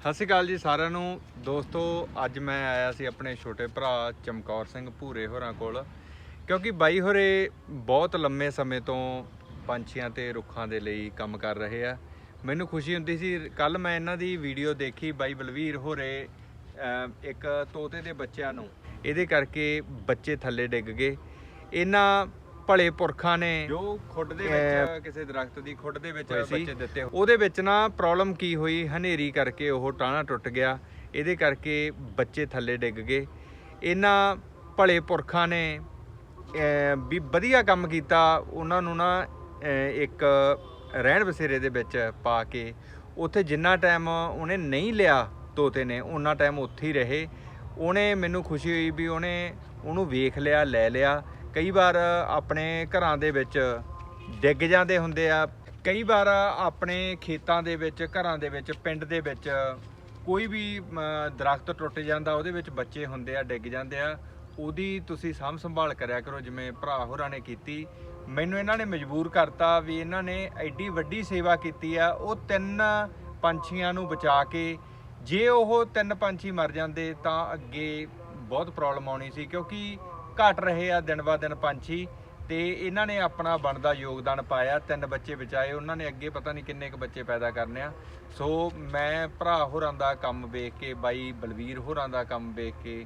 ਸਤਿ ਸ਼੍ਰੀ ਅਕਾਲ ਜੀ ਸਾਰਿਆਂ ਨੂੰ। ਦੋਸਤੋ, ਅੱਜ ਮੈਂ ਆਇਆ ਸੀ ਆਪਣੇ ਛੋਟੇ ਭਰਾ ਚਮਕੌਰ ਸਿੰਘ ਭੂਰੇ ਹੋਰਾਂ ਕੋਲ, ਕਿਉਂਕਿ ਬਾਈ ਹੋਰੇ ਬਹੁਤ ਲੰਮੇ ਸਮੇਂ ਤੋਂ ਪੰਛੀਆਂ ਤੇ ਰੁੱਖਾਂ ਦੇ ਲਈ ਕੰਮ ਕਰ ਰਹੇ ਆ। ਮੈਨੂੰ ਖੁਸ਼ੀ ਹੁੰਦੀ ਸੀ ਕੱਲ ਮੈਂ ਇਹਨਾਂ ਦੀ ਵੀਡੀਓ ਦੇਖੀ ਬਾਈ ਬਲਵੀਰ ਹੋਰੇ ਇੱਕ ਤੋਤੇ ਦੇ ਬੱਚਿਆਂ ਨੂੰ। ਇਹਦੇ ਕਰਕੇ ਬੱਚੇ ਥੱਲੇ ਡਿੱਗ ਗਏ। ਇਹਨਾਂ ਭਲੇ ਪੁਰਖਾਂ ਨੇ ਜੋ ਖੁੱਡ ਦੇ ਵਿੱਚ ਕਿਸੇ ਦਰਖਤ ਦੀ ਖੁੱਡ ਦੇ ਵਿੱਚ ਬੱਚੇ ਦਿੱਤੇ ਉਹਦੇ ਵਿੱਚ ਨਾ ਪ੍ਰੋਬਲਮ ਕੀ ਹੋਈ? ਹਨੇਰੀ ਕਰਕੇ ਉਹ ਟਾਣਾ ਟੁੱਟ ਗਿਆ। ਇਹਦੇ ਕਰਕੇ ਬੱਚੇ ਥੱਲੇ ਡਿੱਗ ਗਏ। ਇਹਨਾਂ ਭਲੇ ਪੁਰਖਾਂ ਨੇ ਵੀ ਵਧੀਆ ਕੰਮ ਕੀਤਾ। ਉਹਨਾਂ ਨੂੰ ਨਾ ਇੱਕ ਰਹਿਣ ਬਸੇਰੇ ਦੇ ਵਿੱਚ ਪਾ ਕੇ ਉੱਥੇ ਜਿੰਨਾ ਟਾਈਮ ਉਹਨੇ ਨਹੀਂ ਲਿਆ ਤੋਤੇ ਨੇ ਉਹਨਾਂ ਟਾਈਮ ਉੱਥੇ ਹੀ ਰਹੇ। ਉਹਨੇ ਮੈਨੂੰ ਖੁਸ਼ੀ ਹੋਈ ਵੀ ਉਹਨੇ ਉਹਨੂੰ ਵੇਖ ਲਿਆ ਲੈ ਲਿਆ। ਕਈ ਵਾਰ ਆਪਣੇ ਘਰਾਂ ਦੇ ਵਿੱਚ ਡਿੱਗ ਜਾਂਦੇ ਹੁੰਦੇ ਆ। ਕਈ ਵਾਰ ਆਪਣੇ ਖੇਤਾਂ ਦੇ ਵਿੱਚ ਘਰਾਂ ਦੇ ਵਿੱਚ ਪਿੰਡ ਦੇ ਵਿੱਚ ਕੋਈ ਵੀ ਅਮ, ਦਰਖਤ ਟੁੱਟ ਜਾਂਦਾ ਉਹਦੇ ਵਿੱਚ ਬੱਚੇ ਹੁੰਦੇ ਆ ਡਿੱਗ ਜਾਂਦੇ ਆ। ਉਹਦੀ ਤੁਸੀਂ ਸਾਂਭ ਸੰਭਾਲ ਕਰਿਆ ਕਰੋ ਜਿਵੇਂ ਭਰਾ ਹੋਰਾਂ ਨੇ ਕੀਤੀ। ਮੈਨੂੰ ਇਹਨਾਂ ਨੇ ਮਜਬੂਰ ਕਰਤਾ ਵੀ ਇਹਨਾਂ ਨੇ ਐਡੀ ਵੱਡੀ ਸੇਵਾ ਕੀਤੀ ਆ। ਉਹ ਤਿੰਨ ਪੰਛੀਆਂ ਨੂੰ ਬਚਾ ਕੇ ਜੇ ਉਹ ਤਿੰਨ ਪੰਛੀ ਮਰ ਜਾਂਦੇ ਤਾਂ ਅੱਗੇ ਬਹੁਤ ਪ੍ਰੋਬਲਮ ਆਉਣੀ ਸੀ। ਕਿਉਂਕਿ ਘਟ ਰਹੇ ਆ ਦਿਨ ਬਾ ਦਿਨ ਪੰਛੀ ਤੇ ਇਹਨਾਂ ਨੇ ਆਪਣਾ ਬਣਦਾ ਯੋਗਦਾਨ ਪਾਇਆ, ਤਿੰਨ ਬੱਚੇ ਬਚਾਏ, ਉਹਨਾਂ ਨੇ ਅੱਗੇ ਪਤਾ ਨਹੀਂ ਕਿੰਨੇ ਕੁ ਬੱਚੇ ਪੈਦਾ ਕਰਨੇ ਆ। ਸੋ ਮੈਂ ਭਰਾ ਹੋਰਾਂ ਦਾ ਕੰਮ ਵੇਖ ਕੇ, ਬਾਈ ਬਲਵੀਰ ਹੋਰਾਂ ਦਾ ਕੰਮ ਵੇਖ ਕੇ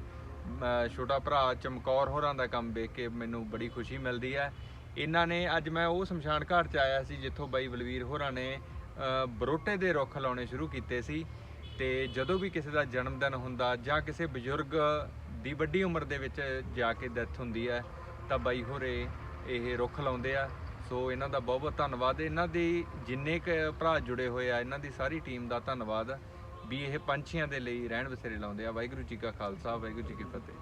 ਛੋਟਾ ਭਰਾ ਚਮਕੌਰ ਹੋਰਾਂ ਦਾ ਕੰਮ ਵੇਖ ਕੇ ਮੈਨੂੰ ਬੜੀ ਖੁਸ਼ੀ ਮਿਲਦੀ ਹੈ ਇਹਨਾਂ ਨੇ ਅੱਜ ਮੈਂ ਉਹ ਸ਼ਮਸ਼ਾਨ ਘਾਟ ਚ ਆਇਆ ਸੀ, ਜਿੱਥੋਂ ਬਾਈ ਬਲਵੀਰ ਹੋਰਾਂ ਨੇ ਬਰੋਟੇ ਦੇ ਰੁੱਖ ਲਾਉਣੇ ਸ਼ੁਰੂ ਕੀਤੇ ਸੀ। ਤੇ ਜਦੋਂ ਵੀ ਕਿਸੇ ਦਾ ਜਨਮ ਦਿਨ ਹੁੰਦਾ ਜਾਂ ਕਿਸੇ ਬਜ਼ੁਰਗ ਦੀ ਵੱਡੀ ਉਮਰ ਦੇ ਵਿੱਚ ਜਾ ਕੇ ਡੈਥ ਹੁੰਦੀ ਹੈ, ਤਾਂ ਬਾਈ ਹੋਰੇ ਇਹ ਰੁੱਖ ਲਾਉਂਦੇ ਆ। ਸੋ ਇਹਨਾਂ ਦਾ ਬਹੁਤ ਬਹੁਤ ਧੰਨਵਾਦ। ਇਹਨਾਂ ਦੀ ਜਿੰਨੇ ਕ ਭਰਾ ਜੁੜੇ ਹੋਏ ਆ, ਇਹਨਾਂ ਦੀ ਸਾਰੀ ਟੀਮ ਦਾ ਧੰਨਵਾਦ। ਵੀ ਇਹ ਪੰਛੀਆਂ ਦੇ ਲਈ ਰਹਿਣ ਬਸੇਰੇ ਲਾਉਂਦੇ ਆ। ਵਾਹਿਗੁਰੂ ਜੀ ਕਾ ਖਾਲਸਾ, ਵਾਹਿਗੁਰੂ ਜੀ ਕੀ ਫਤਿਹ।